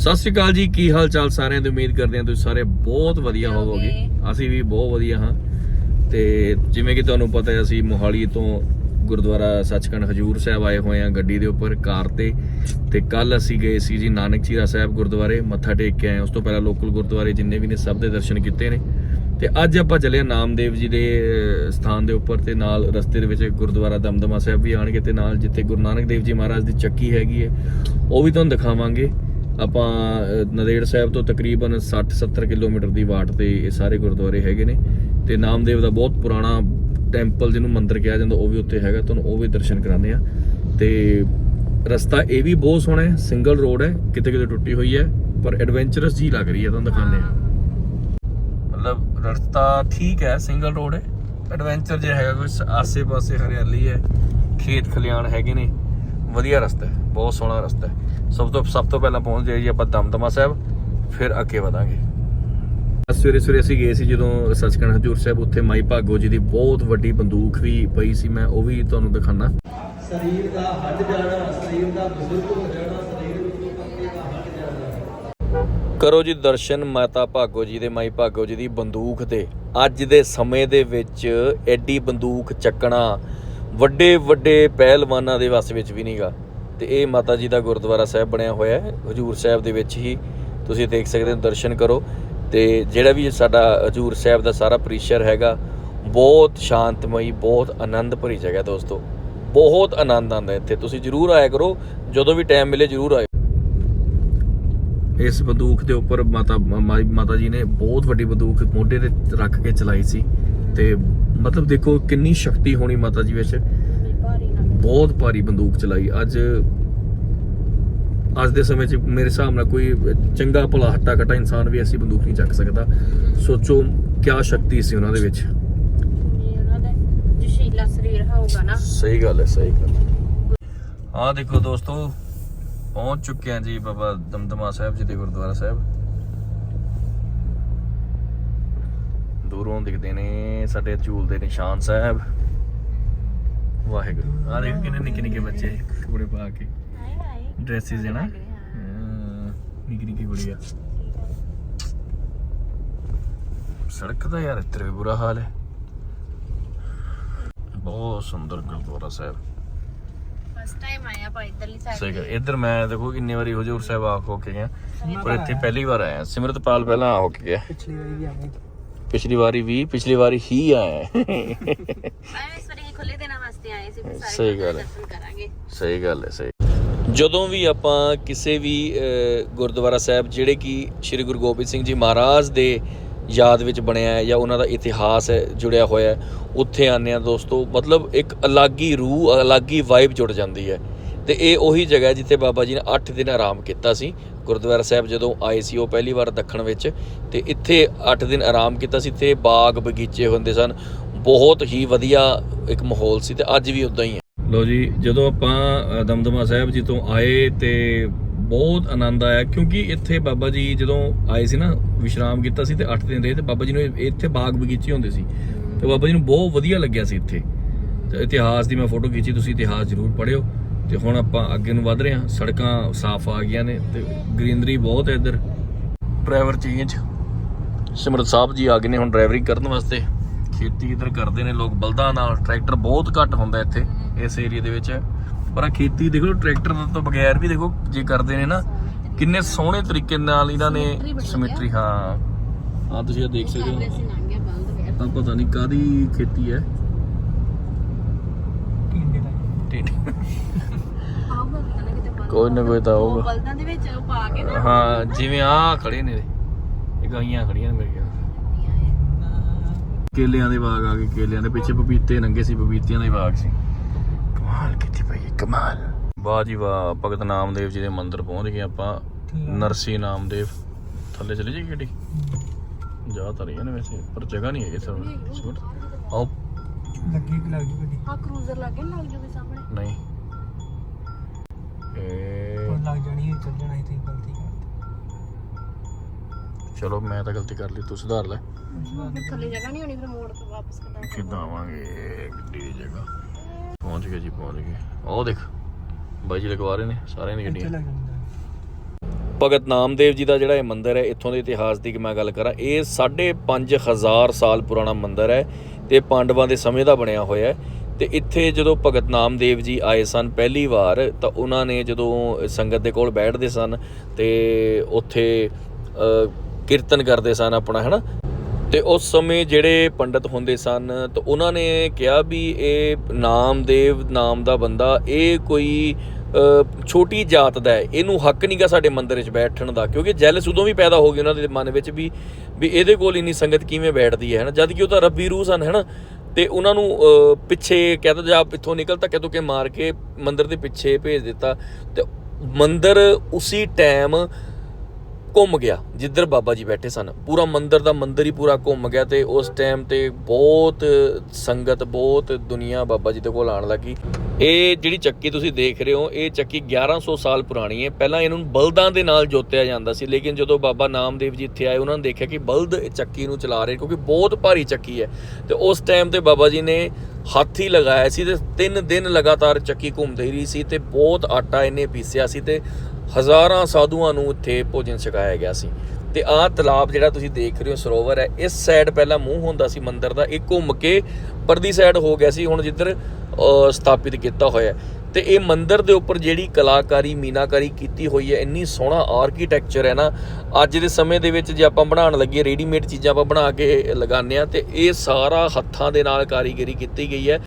ਸਤਿ ਸ਼੍ਰੀ ਅਕਾਲ ਜੀ ਕੀ ਹਾਲ ਚਾਲ ਸਾਰਿਆਂ ਦੀ? ਉਮੀਦ ਕਰਦੇ ਹਾਂ ਤੁਸੀਂ ਸਾਰੇ ਬਹੁਤ ਵਧੀਆ ਹੋਵੋਗੇ। ਅਸੀਂ ਵੀ ਬਹੁਤ ਵਧੀਆ ਹਾਂ। ਤੇ ਜਿਵੇਂ ਕਿ ਤੁਹਾਨੂੰ ਪਤਾ ਹੈ ਅਸੀਂ ਮੋਹਾਲੀ ਤੋਂ ਗੁਰਦੁਆਰਾ ਸੱਚਖੰਡ ਹਜੂਰ ਸਾਹਿਬ ਆਏ ਹੋਏ ਹਾਂ ਗੱਡੀ ਦੇ ਉੱਪਰ ਕਾਰ ਤੇ। ਤੇ ਕੱਲ ਅਸੀਂ ਗਏ ਸੀ ਜੀ ਨਾਨਕ ਚੀਰਾ ਸਾਹਿਬ ਗੁਰਦੁਆਰੇ ਮੱਥਾ ਟੇਕ ਕੇ ਆਏ ਉਸ ਤੋਂ ਪਹਿਲਾਂ ਲੋਕਲ ਗੁਰਦੁਆਰੇ ਜਿੰਨੇ ਵੀ ਨੇ ਸਭ ਦੇ ਦਰਸ਼ਨ ਕੀਤੇ ਨੇ। ਤੇ ਅੱਜ ਆਪਾਂ ਚੱਲੇ ਨਾਮਦੇਵ ਜੀ ਦੇ ਸਥਾਨ ਦੇ ਉੱਪਰ ਤੇ ਨਾਲ ਰਸਤੇ ਦੇ ਵਿੱਚ ਗੁਰਦੁਆਰਾ ਦਮਦਮਾ ਸਾਹਿਬ ਵੀ ਆਣਗੇ ਤੇ ਨਾਲ ਜਿੱਥੇ ਗੁਰੂ ਨਾਨਕ ਦੇਵ ਜੀ ਮਹਾਰਾਜ ਦੀ ਚੱਕੀ ਹੈਗੀ ਹੈ ਉਹ ਵੀ ਤੁਹਾਨੂੰ ਦਿਖਾਵਾਂਗੇ। ਆਪਾਂ ਅਹ, ਨੰਦੇੜ ਸਾਹਿਬ ਤੋਂ ਤਕਰੀਬਨ 60-70 ਕਿਲੋਮੀਟਰ ਦੀ ਵਾਟ ਤੇ ਇਹ ਸਾਰੇ ਗੁਰਦੁਆਰੇ ਹੈਗੇ ਨੇ। ਤੇ ਨਾਮਦੇਵ ਦਾ ਬਹੁਤ ਪੁਰਾਣਾ ਟੈਂਪਲ ਜਿਹਨੂੰ ਮੰਦਿਰ ਕਿਹਾ ਜਾਂਦਾ ਉਹ ਵੀ ਉੱਥੇ ਹੈਗਾ ਤੁਹਾਨੂੰ ਉਹ ਵੀ ਦਰਸ਼ਨ ਕਰਾਉਂਦੇ ਆ ਤੇ ਰਸਤਾ ਇਹ ਵੀ ਬਹੁਤ ਸੋਹਣਾ ਹੈ ਸਿੰਗਲ ਰੋਡ ਹੈ ਕਿਤੇ ਕਿਤੇ ਟੁੱਟੀ ਹੋਈ ਹੈ ਪਰ ਐਡਵੈਂਚਰਸ ਜੀ ਲੱਗ ਰਹੀ ਹੈ ਤੁਹਾਨੂੰ ਦਿਖਾਉਂਦੇ ਆ ਮਤਲਬ ਰਸਤਾ ਠੀਕ ਹੈ ਸਿੰਗਲ ਰੋਡ ਹੈ ਐਡਵੈਂਚਰ ਜਿਹਾ ਹੈਗਾ ਕੋਈ ਆਸੇ-ਪਾਸੇ ਹਰਿਆਲੀ ਹੈ ਖੇਤ ਖਲਿਆਣ ਹੈਗੇ ਨੇ। ਵਧੀਆ ਰਸਤਾ ਹੈ ਬਹੁਤ ਸੋਹਣਾ ਰਸਤਾ ਹੈ। ਸਭ ਤੋਂ ਸਭ ਤੋਂ ਪਹਿਲਾਂ ਪਹੁੰਚ ਜਾਈਏ ਆਪਾਂ ਦਮਦਮਾ ਸਾਹਿਬ ਫਿਰ ਅੱਗੇ ਵਧਾਂਗੇ। ਸਵੇਰੇ ਸਵੇਰੇ ਅਸੀਂ ਗਏ ਸੀ ਜਦੋਂ ਸੱਚਖੰਡ ਹਜੂਰ ਸਾਹਿਬ ਉੱਥੇ ਮਾਈ ਭਾਗੋ ਜੀ ਦੀ ਬਹੁਤ ਵੱਡੀ ਬੰਦੂਕ ਵੀ ਪਈ ਸੀ ਮੈਂ ਉਹ ਵੀ ਤੁਹਾਨੂੰ ਦਿਖਾਣਾ ਸਰੀਰ ਦਾ ਹੱਡ ਜਾਣਾ ਸਰੀਰ ਦਾ ਬਜ਼ੁਰਗ ਹੋ ਜਾਣਾ ਸਰੀਰ ਵਿੱਚੋਂ ਪੱਤੇ ਦਾ ਹੱਡ ਜਾਣਾ। ਕਰੋ ਜੀ ਦਰਸ਼ਨ ਮਾਤਾ ਭਾਗੋ ਜੀ ਦੇ ਮਾਈ ਭਾਗੋ ਜੀ ਦੀ ਬੰਦੂਕ ਤੇ। ਅੱਜ ਦੇ ਸਮੇਂ ਦੇ ਵਿੱਚ ਐਡੀ ਬੰਦੂਕ ਚੱਕਣਾ ਵੱਡੇ ਵੱਡੇ ਪਹਿਲਵਾਨਾਂ ਦੇ ਵੱਸ ਵਿੱਚ ਵੀ ਨਹੀਂਗਾ ਤੇ ਇਹ ਮਾਤਾ ਜੀ ਦਾ ਗੁਰਦੁਆਰਾ ਸਾਹਿਬ ਬਣਿਆ ਹੋਇਆ ਹੈ। ਹਜੂਰ ਸਾਹਿਬ ਦੇ ਵਿੱਚ ਹੀ ਤੁਸੀਂ ਦੇਖ ਸਕਦੇ ਹੋ, ਦਰਸ਼ਨ ਕਰੋ। ਤੇ ਜਿਹੜਾ ਵੀ ਸਾਡਾ ਹਜੂਰ ਸਾਹਿਬ ਦਾ ਸਾਰਾ ਪ੍ਰੀਸ਼ਰ ਹੈਗਾ, ਬਹੁਤ ਸ਼ਾਂਤਮਈ, ਬਹੁਤ ਆਨੰਦ ਭਰੀ ਜਗ੍ਹਾ ਦੋਸਤੋ। ਬਹੁਤ ਆਨੰਦ ਆਉਂਦਾ ਇੱਥੇ। ਤੁਸੀਂ ਜਰੂਰ ਆਇਆ ਕਰੋ, ਜਦੋਂ ਵੀ ਟਾਈਮ ਮਿਲੇ ਜਰੂਰ ਆਇਓ। ਇਸ ਬੰਦੂਕ ਦੇ ਉੱਪਰ ਮਾਤਾ ਮਾਤਾ ਜੀ ਨੇ ਬਹੁਤ ਵੱਡੀ ਬੰਦੂਕ ਮੋਢੇ ਤੇ ਰੱਖ ਕੇ ਚਲਾਈ ਸੀ। ਤੇ ਮਤਲਬ ਦੇਖੋ ਕਿੰਨੀ ਸ਼ਕਤੀ ਹੋਣੀ ਮਾਤਾ ਜੀ ਵਿੱਚ। ਬਹੁਤ ਭਾਰੀ ਬੰਦੂਕ ਚਲਾਈ। ਅੱਜ ਅੱਜ ਦੇ ਸਮੇਂ 'ਚ ਮੇਰੇ ਹਿਸਾਬ ਨਾਲ ਕੋਈ ਚੰਗਾ ਭਲਾ ਹੱਟਾ ਕੱਟਾ ਇਨਸਾਨ ਵੀ ਐਸੀ ਬੰਦੂਕ ਨਹੀਂ ਚੱਕ ਸਕਦਾ। ਸੋਚੋ ਕਿਆ ਸ਼ਕਤੀ ਸੀ ਉਹਨਾਂ ਦੇ ਵਿੱਚ। ਉਹਨਾਂ ਦਾ ਜਸ਼ੀਲਾ ਸਰੀਰ ਹੋਊਗਾ ਨਾ। ਸਹੀ ਗੱਲ ਹੈ ਸਹੀ ਗੱਲ ਆਹ ਦੇਖੋ ਦੋਸਤੋ ਪਹੁੰਚ ਚੁੱਕੇ ਹਾਂ ਜੀ ਬਾਬਾ ਦਮਦਮਾ ਸਾਹਿਬ ਜੀ ਦੇ ਗੁਰਦੁਆਰਾ ਸਾਹਿਬ। ਦੂਰੋਂ ਦਿਖਦੇ ਨੇ ਸਾਡੇ ਝੂਲ ਦੇ ਨਿਸ਼ਾਨ ਸਾਹਿਬ। ਵਾਹਿਗੁਰੂ। ਆਹ ਦੇਖੋ ਕਿੰਨੇ ਨਿੱਕੇ ਨਿੱਕੇ ਬੱਚੇ ਕੱਪੜੇ ਪਾ ਕੇ। ਡਰੈਸਿਸ ਹੈ ਨਾ? ਨਿੱਕੀ ਨਿੱਕੀ ਕੁੜੀਆਂ ਸੜਕ ਦਾ ਯਾਰ ਇੱਧਰ ਵੀ ਬੁਰਾ ਹਾਲ ਹੈ। ਬਹੁਤ ਸੁੰਦਰ ਗੁਰਦੁਆਰਾ ਸਾਹਿਬ। ਫਸਟ ਟਾਈਮ ਆਇਆ ਆਪਾਂ ਇਧਰਲੀ ਸਾਈਡ ਸਹੀ ਗੱਲ। ਇੱਧਰ ਮੈਂ ਦੇਖੋ ਕਿੰਨੇ ਵਾਰੀ ਹਜੂਰ ਸਾਹਿਬ ਆ ਹੋ ਕੇ ਗਿਆ। ਪਰ ਇੱਥੇ ਪਹਿਲੀ ਵਾਰ ਆਇਆ। ਸਿਮਰਤਪਾਲ ਪਹਿਲਾਂ ਆ ਹੋ ਕੇ ਗਿਆ। ਪਿਛਲੀ ਵਾਰੀ ਵੀ ਆਵੇਂ ਪਿਛਲੀ ਵਾਰੀ ਵੀ ਪਿਛਲੀ ਵਾਰੀ ਹੀ ਆਇਆ। ਮੈਂ ਇਸ ਵਾਰੀ ਖੁੱਲੇ ਦਿਨਾਂ ਵਾਸਤੇ ਆਏ ਸੀ ਫਿਰ ਸਾਰੇ ਸਹੀ ਗੱਲ ਹੈ। ਦਰਸ਼ਨ ਕਰਾਂਗੇ। ਸਹੀ ਗੱਲ ਹੈ ਸਹੀ ਜਦੋਂ ਵੀ ਆਪਾਂ ਕਿਸੇ ਵੀ ਗੁਰਦੁਆਰਾ ਸਾਹਿਬ ਜਿਹੜੇ ਕਿ ਸ੍ਰੀ ਗੁਰੂ ਗੋਬਿੰਦ ਸਿੰਘ ਜੀ ਮਹਾਰਾਜ ਦੇ ਯਾਦ ਵਿੱਚ ਬਣਿਆ ਹੈ ਜਾਂ ਉਹਨਾਂ ਦਾ ਇਤਿਹਾਸ ਹੈ ਜੁੜਿਆ ਹੋਇਆ ਹੈ ਉੱਥੇ ਆਉਂਦੇ ਆ ਦੋਸਤੋ ਮਤਲਬ ਇੱਕ ਅਲੱਗ ਹੀ ਰੂਹ ਅਲੱਗ ਹੀ ਵਾਈਬ ਜੁੜ ਜਾਂਦੀ ਹੈ। ਤੇ ਇਹ ਉਹੀ ਜਗ੍ਹਾ ਹੈ ਜਿੱਥੇ ਬਾਬਾ ਜੀ ਨੇ 8 ਦਿਨ ਆਰਾਮ ਕੀਤਾ ਸੀ। ਗੁਰਦੁਆਰਾ ਸਾਹਿਬ ਜਦੋਂ ਆਏ ਸੀ ਉਹ ਪਹਿਲੀ ਵਾਰ ਦੱਖਣ ਵਿੱਚ ਤੇ ਇੱਥੇ 8 ਦਿਨ ਆਰਾਮ ਕੀਤਾ ਸੀ ਤੇ ਬਾਗ ਬਗੀਚੇ ਹੁੰਦੇ ਸਨ ਬਹੁਤ ਹੀ ਵਧੀਆ ਇੱਕ ਮਾਹੌਲ ਸੀ ਤੇ ਅੱਜ ਵੀ ਉਦਾਂ ਹੀ ਹੈ। ਲੋ ਜੀ, ਜਦੋਂ ਆਪਾਂ ਦਮਦਮਾ ਸਾਹਿਬ ਜੀ ਤੋਂ ਆਏ ਤੇ ਬਹੁਤ ਆਨੰਦ ਆਇਆ, ਕਿਉਂਕਿ ਇੱਥੇ ਬਾਬਾ ਜੀ ਜਦੋਂ ਆਏ ਸੀ ਨਾ, ਵਿਸ਼ਰਾਮ ਕੀਤਾ ਸੀ ਤੇ 8 ਦਿਨ ਰਹੇ ਤੇ ਬਾਬਾ ਜੀ ਨੂੰ ਇੱਥੇ ਬਾਗ ਬਗੀਚੇ ਹੁੰਦੇ ਸੀ। ਤੇ ਬਾਬਾ ਜੀ ਨੂੰ ਬਹੁਤ ਵਧੀਆ ਲੱਗਿਆ ਸੀ ਇੱਥੇ। ਤੇ ਇਤਿਹਾਸ ਦੀ ਮੈਂ ਫੋਟੋ ਖਿੱਚੀ, ਤੁਸੀਂ ਇਤਿਹਾਸ ਜ਼ਰੂਰ ਪੜਿਓ ਤੇ ਹੁਣ ਆਪਾਂ ਅੱਗੇ ਨੂੰ ਵਧ ਰਹੇ ਹਾਂ, ਸੜਕਾਂ ਸਾਫ਼ ਆ ਗਈਆਂ ਨੇ ਤੇ ਗ੍ਰੀਨਰੀ ਬਹੁਤ ਹੈ ਇੱਧਰ। ਡਰਾਈਵਰ ਚੇਂਜ, ਸਿਮਰਤ ਸਾਹਿਬ ਜੀ ਆ ਗਏ ਨੇ ਹੁਣ ਡਰਾਈਵਰਿੰਗ ਕਰਨ ਵਾਸਤੇ। ਖੇਤੀ ਇੱਧਰ ਕਰਦੇ ਨੇ ਲੋਕ ਬਲਦਾਂ ਨਾਲ ਟਰੈਕਟਰ ਬਹੁਤ ਘੱਟ ਹੁੰਦਾ ਇੱਥੇ ਇਸ ਏਰੀਆ ਦੇ ਵਿੱਚ। ਪਰ ਆ ਖੇਤੀ ਦੇਖੋ ਟਰੈਕਟਰ ਤੋਂ ਬਗੈਰ ਵੀ ਦੇਖੋ ਜੇ ਕਰਦੇ ਨੇ ਨਾ ਕਿੰਨੇ ਸੋਹਣੇ ਤਰੀਕੇ ਨਾਲ ਇਹਨਾਂ ਨੇ ਸਿਮਟਰੀ ਹਾਂ। ਆ ਤੁਸੀਂ ਇਹ ਦੇਖ ਸਕਦੇ ਹੋ। ਤਾਂ ਪਤਾ ਨਹੀਂ ਕਾਦੀ ਖੇਤੀ ਹੈ। ਕੋਈ ਨਾ ਕੋਈ ਤਾਂ ਹੋਊਗਾ ਬਲਦਾਂ ਦੇ ਵਿੱਚ ਉਹ ਪਾ ਕੇ ਨਾ। ਹਾਂ ਜਿਵੇਂ ਆ ਖੜੇ ਨੇ। ਇਹ ਗਾਈਆਂ ਖੜੀਆਂ ਨੇ ਮੇਰੇ ਕੇਲਿਆਂ ਦੇ ਬਾਗ ਆ ਗਏ ਕੇਲਿਆਂ ਦੇ ਪਿੱਛੇ ਪਪੀਤੇ ਨੰਗੇ ਸੀ ਪਪੀਤਿਆਂ ਦੇ ਬਾਗ ਸੀ। ਕਮਾਲ ਕੀਤੀ ਭਾਈ ਕਮਾਲ। ਵਾਹ ਜੀ ਵਾਹ ਭਗਤ ਨਾਮਦੇਵ ਜੀ ਦੇ ਮੰਦਿਰ ਪਹੁੰਚ ਗਏ ਆਪਾਂ। ਨਰਸੀ ਨਾਮਦੇਵ ਥੱਲੇ ਚਲੇ ਜੀ ਗੱਡੀ? ਜਾ ਤਾਂ ਰਹੀਆਂ ਨੇ ਵੈਸੇ ਪਰ ਜਗ੍ਹਾ ਨਹੀਂ ਹੈਗੀ ਸਰ ਆਓ। ਲੱਗੀ ਕਿ ਲੱਗੀ ਗੱਡੀ। ਆ ਕਰੂਜ਼ਰ ਲੱਗੇ ਲੱਗ ਜੂਗੇ ਸਾਹਮਣੇ। ਨਹੀਂ। ਇਹ ਲੱਗ ਜਾਣੀ ਹੈ ਚੱਲ ਜਾਣਾ ਕਰ ਚਲੋ ਮੈਂ ਤਾਂ ਗਲਤੀ ਕਰ ਲਈ ਤੂੰ ਸੁਧਾਰ ਲੈ। ਫਿਰ ਥੱਲੇ ਜਗ੍ਹਾ ਨਹੀਂ ਹੋਣੀ ਫਿਰ ਮੋੜ ਕੇ ਵਾਪਸ ਕਿੱਦਾਂ ਕਿੱਦਾਂ ਆਵਾਂਗੇ? ਗੱਡੀ ਦੀ ਜਗ੍ਹਾ। ਪਹੁੰਚ ਗਏ ਜੀ ਪਹੁੰਚ ਗਏ। ਉਹ ਦੇਖ ਬਾਈ ਜੀ ਲਗਵਾ ਰਹੇ ਨੇ ਸਾਰਿਆਂ ਦੀ ਗੱਡੀਆਂ। ਭਗਤ ਨਾਮਦੇਵ ਜੀ ਦਾ ਜਿਹੜਾ ਇਹ ਮੰਦਿਰ ਹੈ ਇੱਥੋਂ ਦੇ ਇਤਿਹਾਸ ਦੀ ਕਿ ਮੈਂ ਗੱਲ ਕਰਾਂ ਇਹ 5500 ਸਾਲ ਪੁਰਾਣਾ ਮੰਦਿਰ ਹੈ ਤੇ ਪਾਂਡਵਾਂ ਦੇ ਸਮੇਂ ਦਾ ਬਣਿਆ ਹੋਇਆ ਹੈ। ਤੇ ਇੱਥੇ ਜਦੋਂ ਭਗਤ ਨਾਮਦੇਵ ਜੀ ਆਏ ਸਨ ਪਹਿਲੀ ਵਾਰ ਤਾਂ ਉਹਨਾਂ ਨੇ ਜਦੋਂ ਸੰਗਤ ਦੇ ਕੋਲ ਬੈਠਦੇ ਸਨ ਤੇ ਉੱਥੇ ਅ, ਕੀਰਤਨ ਕਰਦੇ ਸਨ ਆਪਣਾ ਹੈਨਾ? ਤੇ ਉਸ ਸਮੇਂ ਜਿਹੜੇ ਪੰਡਤ ਹੁੰਦੇ ਸਨ ਤਾਂ ਉਹਨਾਂ ਨੇ ਕਿਹਾ ਵੀ ਇਹ ਨਾਮਦੇਵ ਨਾਮ ਦਾ ਬੰਦਾ ਇਹ ਕੋਈ ਛੋਟੀ ਜਾਤ ਦਾ ਹੈ। ਇਹਨੂੰ ਹੱਕ ਨਹੀਂਗਾ ਸਾਡੇ ਮੰਦਿਰ ਵਿੱਚ ਬੈਠਣ ਦਾ ਕਿਉਂਕਿ ਜੈਲਸ ਉਦੋਂ ਵੀ ਪੈਦਾ ਹੋ ਗਈ ਉਹਨਾਂ ਦੇ ਮਨ ਵਿੱਚ ਵੀ ਵੀ ਇਹਦੇ ਕੋਲ ਇੰਨੀ ਸੰਗਤ ਕਿਵੇਂ ਬੈਠਦੀ ਹੈ ਹਨਾ? ਜਦ ਕਿ ਉਹ ਤਾਂ ਰੱਬੀ ਰੂਹ ਸਨ ਹਨਾ? ਤੇ ਉਹਨਾਂ ਨੂੰ ਅ, ਪਿੱਛੇ ਕਹਿੰਦਾ ਜਾ ਇੱਥੋਂ ਨਿਕਲ ਧੱਕੇ ਧੁੱਕੇ ਮਾਰ ਕੇ ਮੰਦਿਰ ਦੇ ਪਿੱਛੇ ਭੇਜ ਦਿੱਤਾ। ਤੇ ਮੰਦਿਰ ਉਸੇ ਟਾਈਮ ਘੁੰਮ ਗਿਆ, ਜਿੱਧਰ ਬਾਬਾ ਜੀ ਬੈਠੇ ਸਨ। ਪੂਰਾ ਮੰਦਿਰ ਦਾ ਮੰਦਿਰ ਹੀ ਪੂਰਾ ਘੁੰਮ ਗਿਆ ਤੇ ਉਸ ਟਾਈਮ ਤੇ ਬਹੁਤ ਸੰਗਤ, ਬਹੁਤ ਦੁਨੀਆ ਬਾਬਾ ਜੀ ਦੇ ਕੋਲ ਆਣ ਲੱਗੀ। ਇਹ ਜਿਹੜੀ ਚੱਕੀ ਤੁਸੀਂ ਦੇਖ ਰਹੇ ਹੋ, ਇਹ ਚੱਕੀ 1100 ਸਾਲ ਪੁਰਾਣੀ ਹੈ। ਪਹਿਲਾਂ ਇਹਨੂੰ ਬਲਦਾਂ ਦੇ ਨਾਲ ਜੋਤਿਆ ਜਾਂਦਾ ਸੀ, ਲੇਕਿਨ ਜਦੋਂ ਬਾਬਾ ਨਾਮਦੇਵ ਜੀ ਇੱਥੇ ਆਏ, ਉਹਨਾਂ ਨੇ ਦੇਖਿਆ ਕਿ ਬਲਦ ਚੱਕੀ ਨੂੰ ਚਲਾ ਰਹੇ ਕਿਉਂਕਿ ਬਹੁਤ ਭਾਰੀ ਚੱਕੀ ਹੈ। ਤੇ ਉਸ ਟਾਈਮ ਤੇ ਬਾਬਾ ਜੀ ਨੇ ਹੱਥ ਹੀ ਲਗਾਇਆ ਸੀ ਤੇ ਤਿੰਨ ਦਿਨ ਲਗਾਤਾਰ ਚੱਕੀ ਘੁੰਮਦੀ ਰਹੀ ਸੀ ਤੇ ਬਹੁਤ ਆਟਾ ਇਹਨੇ ਪੀਸਿਆ ਸੀ ਤੇ ਹਜ਼ਾਰਾਂ ਸਾਧੂਆਂ ਨੂੰ ਇੱਥੇ ਭੋਜਨ ਛਕਾਇਆ ਗਿਆ ਸੀ ਤੇ ਆਹ ਤਲਾਬ ਜਿਹੜਾ ਤੁਸੀਂ ਦੇਖ ਰਹੇ ਹੋ, ਸਰੋਵਰ ਹੈ, ਇਸ ਸਾਈਡ ਪਹਿਲਾਂ ਮੂੰਹ ਹੁੰਦਾ ਸੀ ਮੰਦਿਰ ਦਾ ਇਹ ਘੁੰਮ ਕੇ ਪਰਦੀ ਸਾਈਡ ਹੋ ਗਿਆ ਸੀ, ਹੁਣ ਜਿੱਧਰ ਸਥਾਪਿਤ ਕੀਤਾ ਹੋਇਆ ਹੈ। ਤੇ ਇਹ ਮੰਦਿਰ ਦੇ ਉੱਪਰ ਜਿਹੜੀ ਕਲਾਕਾਰੀ, ਮੀਨਾਕਾਰੀ ਕੀਤੀ ਹੋਈ ਹੈ, ਇੰਨੀ ਸੋਹਣਾ ਆਰਕੀਟੈਕਚਰ ਹੈ ਨਾ, ਅੱਜ ਦੇ ਸਮੇਂ ਦੇ ਵਿੱਚ ਜੇ ਆਪਾਂ ਬਣਾਉਣ ਲੱਗੇ ਰੈਡੀਮੇਡ ਚੀਜ਼ਾਂ ਆਪਾਂ ਬਣਾ ਕੇ ਲਗਾਉਂਦੇ ਆ ਤੇ ਇਹ ਸਾਰਾ ਹੱਥਾਂ ਦੇ ਨਾਲ ਕਾਰੀਗਰੀ ਕੀਤੀ ਗਈ ਹੈ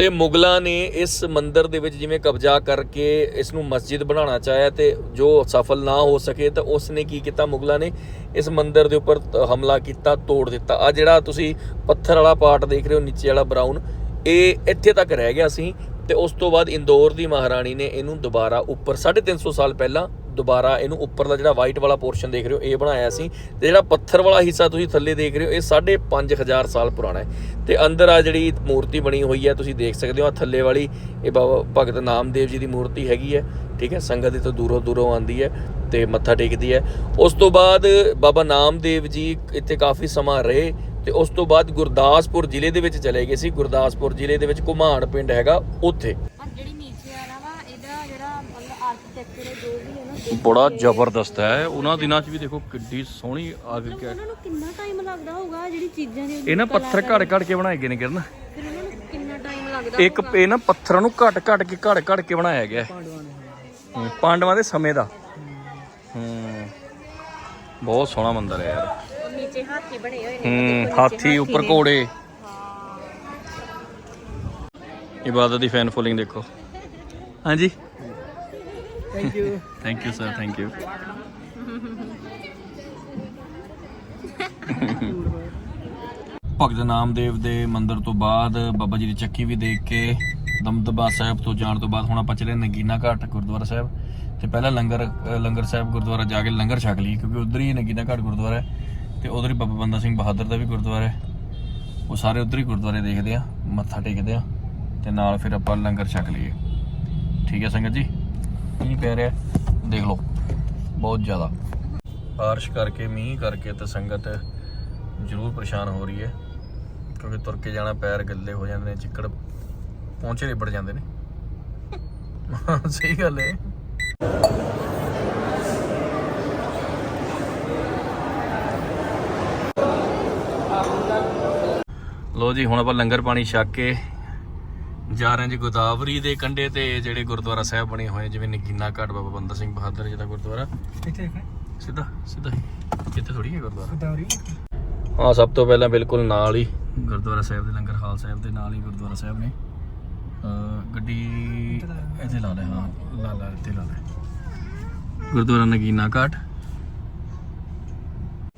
ਤੇ ਮੁਗਲਾਂ ਨੇ ਇਸ ਮੰਦਿਰ ਦੇ ਵਿੱਚ ਜਿਵੇਂ ਕਬਜ਼ਾ ਕਰਕੇ ਇਸ ਨੂੰ ਮਸਜਿਦ ਬਣਾਉਣਾ ਚਾਹਿਆ ਤੇ ਜੋ ਸਫਲ ਨਾ ਹੋ ਸਕੇ ਤਾਂ ਉਸ ਨੇ ਕੀ ਕੀਤਾ? ਮੁਗਲਾਂ ਨੇ ਇਸ ਮੰਦਿਰ ਦੇ ਉੱਪਰ ਹਮਲਾ ਕੀਤਾ, ਤੋੜ ਦਿੱਤਾ। ਆ ਜਿਹੜਾ ਤੁਸੀਂ ਪੱਥਰ ਵਾਲਾ ਪਾਰਟ ਦੇਖ ਰਹੇ ਹੋ, ਨੀਚੇ ਵਾਲਾ ਬਰਾਊਨ ਇਹ ਇੱਥੇ ਤੱਕ ਰਹਿ ਗਿਆ ਸੀ ਤੇ ਉਸ ਤੋਂ ਬਾਅਦ ਇੰਦੌਰ ਦੀ ਮਹਾਰਾਣੀ ਨੇ ਇਹਨੂੰ ਦੁਬਾਰਾ ਉੱਪਰ 350 ਸਾਲ ਪਹਿਲਾਂ ਦੁਬਾਰਾ ਇਹਨੂੰ ਉੱਪਰਲਾ ਜਿਹੜਾ ਵਾਈਟ ਵਾਲਾ ਪੋਰਸ਼ਨ ਦੇਖ ਰਹੇ ਹੋ, ਇਹ ਬਣਾਇਆ ਸੀ ਤੇ ਜਿਹੜਾ ਪੱਥਰ ਵਾਲਾ ਹਿੱਸਾ ਤੁਸੀਂ ਥੱਲੇ ਦੇਖ ਰਹੇ ਹੋ, ਇਹ 5500 ਸਾਲ ਪੁਰਾਣਾ ਹੈ। ਤੇ ਅੰਦਰ ਆ ਜਿਹੜੀ ਮੂਰਤੀ ਬਣੀ ਹੋਈ ਹੈ, ਤੁਸੀਂ ਦੇਖ ਸਕਦੇ ਹੋ ਆ ਥੱਲੇ ਵਾਲੀ, ਇਹ ਬਾਬਾ ਭਗਤ ਨਾਮਦੇਵ ਜੀ ਦੀ ਮੂਰਤੀ ਹੈਗੀ ਹੈ, ਠੀਕ ਹੈ, ਸੰਗਤ ਇੱਥੋਂ ਦੂਰੋਂ ਦੂਰੋਂ ਆਉਂਦੀ ਹੈ ਤੇ ਮੱਥਾ ਟੇਕਦੀ ਹੈ। ਉਸ ਤੋਂ ਬਾਅਦ ਬਾਬਾ ਨਾਮਦੇਵ ਜੀ ਇੱਥੇ ਕਾਫੀ ਸਮਾਂ ਰਹੇ ਤੇ ਉਸ ਤੋਂ ਬਾਅਦ ਗੁਰਦਾਸਪੁਰ ਜ਼ਿਲ੍ਹੇ ਦੇ ਵਿੱਚ ਚਲੇ ਗਏ ਸੀ। ਗੁਰਦਾਸਪੁਰ ਜ਼ਿਲ੍ਹੇ ਦੇ ਵਿੱਚ ਘੁਮਾਣ ਪਿੰਡ ਹੈਗਾ ਉੱਥੇ। ਜਿਹੜੀ ਨੀਚੇ ਵਾਲਾ ਵਾ, ਇਹਦਾ ਜਿਹੜਾ ਆਰਕੀਟੈਕਚਰ ਹੈ ਬੜਾ ਜ਼ਬਰਦਸਤ ਹੈ। ਉਹਨਾਂ ਦਿਨਾਂ 'ਚ ਵੀ ਦੇਖੋ ਕਿੱਡੀ ਸੋਹਣੀ ਅੱਗ ਮਤਲਬ ਕੇ ਉਹਨਾਂ ਨੂੰ ਕਿੰਨਾ ਟਾਈਮ ਲੱਗਦਾ ਹੋਊਗਾ ਜਿਹੜੀ ਚੀਜ਼ਾਂ ਦੀ ਇਹ ਨਾ ਪੱਥਰ ਘੜ ਘੜ ਕੇ ਬਣਾਏ ਗਏ ਨੇ ਕਿਰਨ। ਫਿਰ ਉਹਨਾਂ ਨੂੰ ਕਿੰਨਾ ਟਾਈਮ ਲੱਗਦਾ ਇੱਕ ਇਹ ਨਾ ਪੱਥਰਾਂ ਨੂੰ ਘੜ ਘੜ ਕੇ ਘੜ ਘੜ ਕੇ ਬਣਾਇਆ ਗਿਆ। ਹੈ। ਹੂੰ, ਪਾਂਡਵਾਂ ਦੇ ਸਮੇਂ ਦਾ। ਹੂੰ ਬਹੁਤ ਸੋਹਣਾ ਮੰਦਿਰ ਹੈ ਯਾਰ। ਨੀਚੇ ਹਾਥੀ ਬਣੇ ਹੋਏ ਨੇ ਹੂੰ ਦੇਖੋ ਨੀਚੇ ਹਾਥੀ ਉੱਪਰ। ਘੋੜੇ। ਇਬਾਦਤ ਦੀ ਫੈਨ ਫੋਲੋਇੰਗ ਦੇਖੋ। ਹਾਂਜੀ। Thank you thank you sir thank you Bhagat Namdev ਦੇ ਮੰਦਿਰ ਤੋਂ ਬਾਅਦ ਬਾਬਾ ਜੀ ਦੀ ਚੱਕੀ ਵੀ ਦੇਖ ਕੇ ਦਮਦਬਾ ਸਾਹਿਬ ਤੋਂ ਜਾਣ ਤੋਂ ਬਾਅਦ ਹੁਣ ਆਪਾਂ ਚੱਲੇ ਨਗੀਨਾ ਘਾਟ, ਗੁਰਦੁਆਰਾ ਸਾਹਿਬ। ਤੇ ਪਹਿਲਾਂ ਲੰਗਰ ਲੰਗਰ ਸਾਹਿਬ ਗੁਰਦੁਆਰਾ ਜਾ ਕੇ ਲੰਗਰ ਛਕ ਲਈ ਕਿਉਂਕਿ ਉਧਰ ਹੀ ਨਗੀਨਾ ਘਾਟ ਗੁਰਦੁਆਰਾ ਹੈ ਤੇ ਉਧਰ ਹੀ ਬਾਬਾ ਬੰਦਾ ਸਿੰਘ ਬਹਾਦਰ ਦਾ ਵੀ ਗੁਰਦੁਆਰਾ ਹੈ। ਉਹ ਸਾਰੇ ਉਧਰ ਹੀ ਗੁਰਦੁਆਰੇ ਦੇਖਦੇ ਆ, ਮੱਥਾ ਟੇਕਦੇ ਆ ਤੇ ਨਾਲ ਫਿਰ ਆਪਾਂ ਲੰਗਰ ਛਕ ਲਈਏ। ਠੀਕ ਹੈ ਸੰਗਤ ਜੀ? ਮੀਂਹ ਪੈ ਰਿਹਾ? ਦੇਖ ਲਓ, ਬਹੁਤ ਜ਼ਿਆਦਾ। ਬਾਰਿਸ਼ ਕਰਕੇ, ਮੀਂਹ ਕਰਕੇ ਤੇ ਸੰਗਤ ਜ਼ਰੂਰ ਪਰੇਸ਼ਾਨ ਹੋ ਰਹੀ ਹੈ, ਕਿਉਂਕਿ ਤੁਰ ਕੇ ਜਾਣਾ ਪੈਰ ਗੱਲੇ ਹੋ ਜਾਂਦੇ ਨੇ, ਚਿੱਕੜ ਪਹੁੰਚੇ ਲਿਬੜ ਜਾਂਦੇ ਨੇ। ਸਹੀ ਗੱਲ ਹੈ। ਲੋ ਜੀ, ਹੁਣ ਆਪਾਂ ਲੰਗਰ ਪਾਣੀ ਛਕ ਕੇ ਜਾ ਰਹੇ ਜੀ ਗੋਦਾਵਰੀ ਦੇ ਕੰਢੇ ਤੇ ਜਿਹੜੇ ਗੁਰਦੁਆਰਾ ਸਾਹਿਬ ਬਣੇ ਹੋਏ ਜਿਵੇਂ ਨਗੀਨਾ ਘਾਟ ਬਾਬਾ ਬੰਦਾ ਸਿੰਘ ਬਹਾਦਰ ਜੀ ਦਾ ਗੁਰਦੁਆਰਾ। ਇੱਥੇ ਸਿੱਧਾ ਸਿੱਧਾ ਕਿੱਥੇ ਥੋੜੀ ਹੈ ਗੁਰਦੁਆਰਾ। ਦੌਰੀ ਹਾਂ ਸਭ ਤੋਂ ਪਹਿਲਾਂ ਬਿਲਕੁਲ ਨਾਲ ਹੀ ਗੁਰਦੁਆਰਾ ਸਾਹਿਬ ਦੇ ਲੰਗਰ ਹਾਲ ਸਾਹਿਬ ਦੇ ਨਾਲ ਹੀ ਗੁਰਦੁਆਰਾ ਸਾਹਿਬ ਨੇ। ਗੱਡੀ ਇੱਥੇ ਲਾ ਲੈ ਹਾਂ ਲਾ ਲਾ ਇੱਥੇ ਲਾ ਲੈ। ਗੁਰਦੁਆਰਾ ਨਗੀਨਾ ਘਾਟ।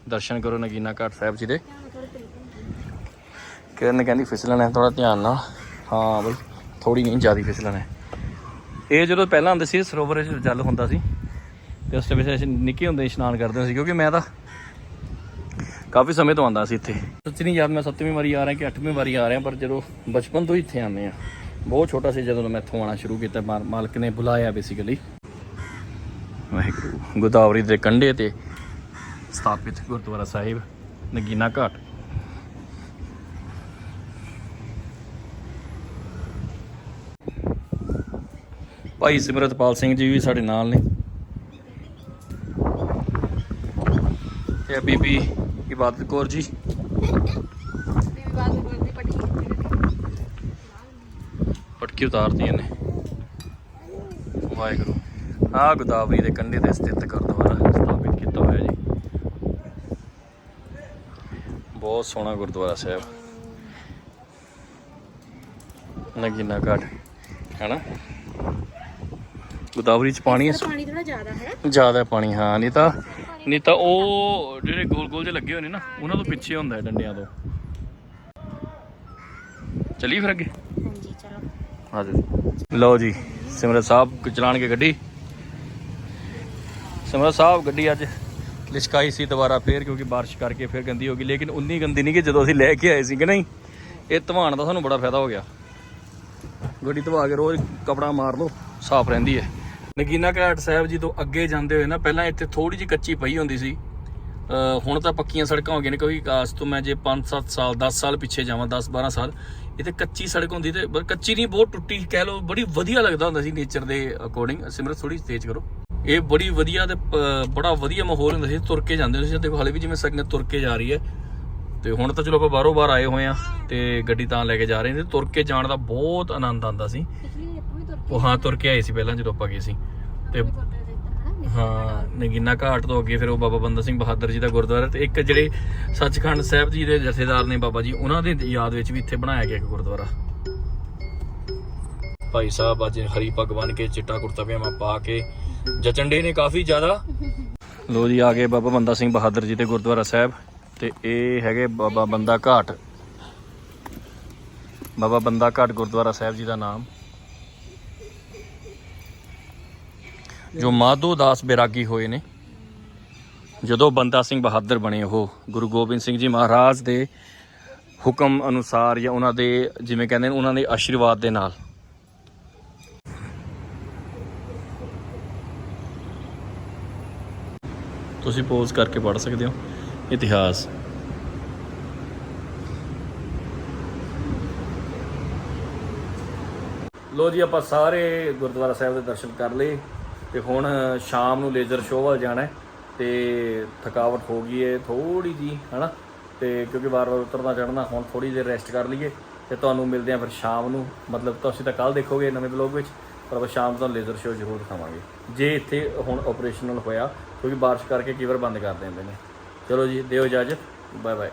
ਦਰਸ਼ਨ ਕਰੋ ਨਗੀਨਾ ਘਾਟ ਸਾਹਿਬ ਜੀ ਦੇ। ਕਿਰਨ ਕਹਿੰਦੀ ਫਿਸਲਣ ਹੈ ਥੋੜਾ ਧਿਆਨ ਨਾਲ। ਹਾਂ ਬਈ ਥੋੜੀ ਨਹੀਂ ਜ਼ਿਆਦਾ ਫਿਸਲਣ ਹੈ ਇਹ ਜਦੋਂ ਪਹਿਲਾਂ ਹੁੰਦੇ ਸੀ, ਸਰੋਵਰ ਵਿੱਚ ਜਲ ਹੁੰਦਾ ਸੀ, ਤੇ ਉਸ ਵਿੱਚ ਅਸੀਂ ਨਿੱਕੇ ਹੁੰਦੇ ਇਸ਼ਨਾਨ ਕਰਦੇ ਸੀ, ਕਿਉਂਕਿ ਮੈਂ ਤਾਂ ਕਾਫੀ ਸਮੇਂ ਤੋਂ ਆਉਂਦਾ ਸੀ ਇੱਥੇ। ਸੱਚ ਨਹੀਂ ਯਾਦ, ਮੈਂ ਸੱਤਵੀਂ ਵਾਰੀ ਆ ਰਿਹਾ ਕਿ ਅੱਠਵੀਂ ਵਾਰੀ ਆ ਰਿਹਾ, ਪਰ ਜਦੋਂ ਬਚਪਨ ਤੋਂ ਹੀ ਇੱਥੇ ਆਉਂਦੇ ਆ ਬਹੁਤ ਛੋਟਾ ਸੀ ਜਦੋਂ ਮੈਂ ਇੱਥੋਂ ਆਉਣਾ ਸ਼ੁਰੂ ਕੀਤਾ ਮਾ- ਮਾਲਕ ਨੇ ਬੁਲਾਇਆ ਬੇਸਿਕਲੀ ਵਾਹਿਗੁਰੂ, ਗੋਦਾਵਰੀ ਦੇ ਕੰਢੇ ਤੇ ਸਥਾਪਿਤ ਗੁਰਦੁਆਰਾ ਸਾਹਿਬ, ਨਗੀਨਾ ਘਾਟ। ਭਾਈ ਸਿਮਰਤਪਾਲ ਸਿੰਘ ਜੀ ਵੀ ਸਾਡੇ ਨਾਲ ਨੇ। ਤੇ ਬੀਬੀ ਇਬਾਦਤ ਕੌਰ ਜੀ। ਪਟਕੀ ਉਤਾਰਦੀ ਇਹਨੇ ਵਾਹਿਗੁਰੂ। ਆ ਗੋਦਾਵਰੀ ਦੇ ਕੰਢੇ ਤੇ ਸਥਿਤ ਗੁਰਦੁਆਰਾ ਸਥਾਪਿਤ ਕੀਤਾ ਹੋਇਆ ਜੀ। ਬਹੁਤ ਸੋਹਣਾ ਗੁਰਦੁਆਰਾ ਸਾਹਿਬ। ਨਗੀਨਾ ਘਾਟ ਹੈਨਾ ਗੋਦਾਵਰੀ ਚ ਪਾਣੀ ਹੈ ਪਾਣੀ ਥੋੜਾ ਜ਼ਿਆਦਾ ਹੈ। ਜ਼ਿਆਦਾ ਪਾਣੀ ਹਾਂ ਨਹੀਂ ਤਾਂ ਨਹੀਂ ਤਾਂ ਉਹ ਜਿਹੜੇ ਗੋਲ ਗੋਲ ਜਿਹੇ ਲੱਗੇ ਹੋਏ ਨੇ ਨਾ ਉਹਨਾਂ ਤੋਂ ਪਿੱਛੇ ਹੁੰਦਾ ਹੈ ਡੰਡਿਆਂ ਤੋਂ। ਚੱਲੀ ਫਿਰ ਅੱਗੇ? ਹਾਂਜੀ ਚਲੋ। ਆਜੋ ਲਓ ਜੀ ਸਿਮਰਤ ਸਾਹਿਬ ਚਲਾਣਗੇ ਗੱਡੀ। ਸਿਮਰਤ ਸਾਹਿਬ ਗੱਡੀ ਅੱਜ ਲਿਸ਼ਕਾਈ ਸੀ ਦੁਬਾਰਾ ਫੇਰ ਕਿਉਂਕਿ ਬਾਰਿਸ਼ ਕਰਕੇ ਫੇਰ ਗੰਦੀ ਹੋ ਗਈ। ਲੇਕਿਨ ਉਨੀ ਗੰਦੀ ਨਹੀਂ ਕਿ ਜਦੋਂ ਅਸੀਂ ਲੈ ਕੇ ਆਏ ਸੀ ਕਿ ਨਹੀਂ ਇਹ ਧਵਾਣ ਦਾ ਸਾਨੂੰ ਬੜਾ ਫਾਇਦਾ ਹੋ ਗਿਆ। ਗੱਡੀ ਧਵਾ ਕੇ ਰੋਜ਼ ਕਪੜਾ ਮਾਰ ਲਓ ਸਾਫ਼ ਰਹਿੰਦੀ ਹੈ। ਨਗੀਨਾ ਘਾਟ ਸਾਹਿਬ ਜੀ ਤੋਂ ਅੱਗੇ ਜਾਂਦੇ ਹੋਏ ਨਾ, ਪਹਿਲਾਂ ਇੱਥੇ ਥੋੜੀ ਜਿਹੀ ਕੱਚੀ ਪਈ ਹੁੰਦੀ ਸੀ। ਹੁਣ ਤਾਂ ਪੱਕੀਆਂ ਸੜਕਾਂ ਹੋ ਗਈਆਂ ਨੇ, ਕਿਉਂਕਿ ਕਾਸ ਤੋਂ ਮੈਂ ਜੇ 5-7 ਸਾਲ 10 ਸਾਲ ਪਿੱਛੇ ਜਾਵਾਂ 10-12 ਸਾਲ ਇੱਥੇ ਕੱਚੀ ਸੜਕ ਹੁੰਦੀ ਤੇ ਪਰ ਕੱਚੀ ਨਹੀਂ, ਬਹੁਤ ਟੁੱਟੀ, ਕਹਿ ਲਓ ਬੜੀ ਵਧੀਆ ਲੱਗਦਾ ਹੁੰਦਾ ਸੀ ਨੇਚਰ ਦੇ ਅਕੋਰਡਿੰਗ ਸਿਮਰਤ ਥੋੜੀ ਤੇਜ਼ ਕਰੋ। ਇਹ ਬੜੀ ਵਧੀਆ ਤੇ ਬੜਾ ਵਧੀਆ ਮਾਹੌਲ ਹੁੰਦਾ ਸੀ, ਤੁਰ ਕੇ ਜਾਂਦੇ ਹੁੰਦੇ ਸੀ। ਦੇਖੋ, ਹਾਲੇ ਵੀ ਜਿਵੇਂ ਸੰਗਤ ਤੁਰ ਕੇ ਜਾ ਰਹੀ ਹੈ, ਤੇ ਹੁਣ ਤਾਂ ਚਲੋ ਆਪਾਂ ਬਾਹਰੋਂ ਬਾਹਰ ਆਏ ਹੋਏ ਆ ਤੇ ਗੱਡੀ ਤਾਂ ਲੈ ਕੇ ਜਾ ਰਹੇ ਨੇ, ਤੁਰ ਕੇ ਜਾਣ ਦਾ ਬਹੁਤ ਆਨੰਦ ਆਉਂਦਾ ਸੀ। ਉਹ ਹਾਂ, ਤੁਰ ਕੇ ਆਏ ਸੀ ਪਹਿਲਾਂ ਜਦੋਂ ਆਪਾਂ ਗਏ ਸੀ। ਤੇ ਹਾਂ, ਨਗੀਨਾ ਘਾਟ ਤੋਂ ਅੱਗੇ ਫਿਰ ਉਹ ਬਾਬਾ ਬੰਦਾ ਸਿੰਘ ਬਹਾਦਰ ਜੀ ਦਾ ਗੁਰਦੁਆਰਾ ਤੇ ਇੱਕ ਜਿਹੜੇ ਸੱਚਖੰਡ ਸਾਹਿਬ ਜੀ ਦੇ ਜਥੇਦਾਰ ਨੇ ਬਾਬਾ ਜੀ, ਉਹਨਾਂ ਦੇ ਯਾਦ ਵਿੱਚ ਵੀ ਇੱਥੇ ਬਣਾਇਆ ਗਿਆ ਇੱਕ ਗੁਰਦੁਆਰਾ। ਭਾਈ ਸਾਹਿਬ, ਅੱਜ ਹਰੀ ਪੱਗ ਬੰਨ ਕੇ, ਚਿੱਟਾ ਕੁੜਤਾ ਪਜਾਮਾ ਪਾ ਕੇ, ਜਚੰਡੇ ਨੇ ਕਾਫੀ ਜ਼ਿਆਦਾ। ਲੋ ਜੀ, ਆ ਗਏ ਬਾਬਾ ਬੰਦਾ ਸਿੰਘ ਬਹਾਦਰ ਜੀ ਦੇ ਗੁਰਦੁਆਰਾ ਸਾਹਿਬ ਤੇ ਇਹ ਹੈਗੇ ਬਾਬਾ ਬੰਦਾ ਘਾਟ। ਬਾਬਾ ਬੰਦਾ ਘਾਟ ਗੁਰਦੁਆਰਾ ਸਾਹਿਬ ਜੀ ਦਾ ਨਾਮ। ਜੋ ਮਾਧੋ ਦਾਸ ਬੈਰਾਗੀ ਹੋਏ ਨੇ, ਜਦੋਂ ਬੰਦਾ ਸਿੰਘ ਬਹਾਦਰ ਬਣੇ ਉਹ, ਗੁਰੂ ਗੋਬਿੰਦ ਸਿੰਘ ਜੀ ਮਹਾਰਾਜ ਦੇ ਹੁਕਮ ਅਨੁਸਾਰ ਜਾਂ ਉਹਨਾਂ ਦੇ ਜਿਵੇਂ ਕਹਿੰਦੇ ਨੇ, ਉਹਨਾਂ ਦੇ ਆਸ਼ੀਰਵਾਦ ਦੇ ਨਾਲ। ਤੁਸੀਂ ਪੋਜ਼ ਕਰਕੇ ਪੜ੍ਹ ਸਕਦੇ ਹੋ। ਇਤਿਹਾਸ। ਲੋ ਜੀ, ਆਪਾਂ ਸਾਰੇ ਗੁਰਦੁਆਰਾ ਸਾਹਿਬ ਦੇ ਦਰਸ਼ਨ ਕਰ ਲਏ। ਤੇ ਹੁਣ ਸ਼ਾਮ ਨੂੰ ਲੇਜ਼ਰ ਸ਼ੋਅ ਵੱਲ ਜਾਣਾ ਹੈ ਤੇ ਥਕਾਵਟ ਹੋ ਗਈ ਹੈ ਥੋੜੀ ਜੀ, ਹਨਾ? ਤੇ ਕਿਉਂਕਿ ਵਾਰ-ਵਾਰ ਉਤਰਨਾ ਚੜਨਾ ਹੁਣ ਥੋੜੀ ਦੇਰ ਰੈਸਟ ਕਰ ਲਈਏ ਤੇ ਤੁਹਾਨੂੰ ਮਿਲਦੇ ਆ ਫਿਰ ਸ਼ਾਮ ਨੂੰ। ਮਤਲਬ ਤੁਸੀਂ ਤਾਂ ਕੱਲ ਦੇਖੋਗੇ ਨਵੇਂ ਵਲੌਗ ਵਿੱਚ, ਪਰ ਆਪਾਂ ਸ਼ਾਮ ਤੋਂ ਲੇਜ਼ਰ ਸ਼ੋਅ ਜ਼ਰੂਰ ਦਿਖਾਵਾਂਗੇ। ਜੇ ਇੱਥੇ ਹੁਣ ਆਪਰੇਸ਼ਨਲ ਹੋਇਆ, ਕਿਉਂਕਿ ਬਾਰਿਸ਼ ਕਰਕੇ ਕਈ ਵਾਰ ਬੰਦ ਕਰ ਦਿੰਦੇ ਨੇ। ਚਲੋ ਜੀ, ਦਿਓ ਇਜਾਜ਼ਤ। Bye bye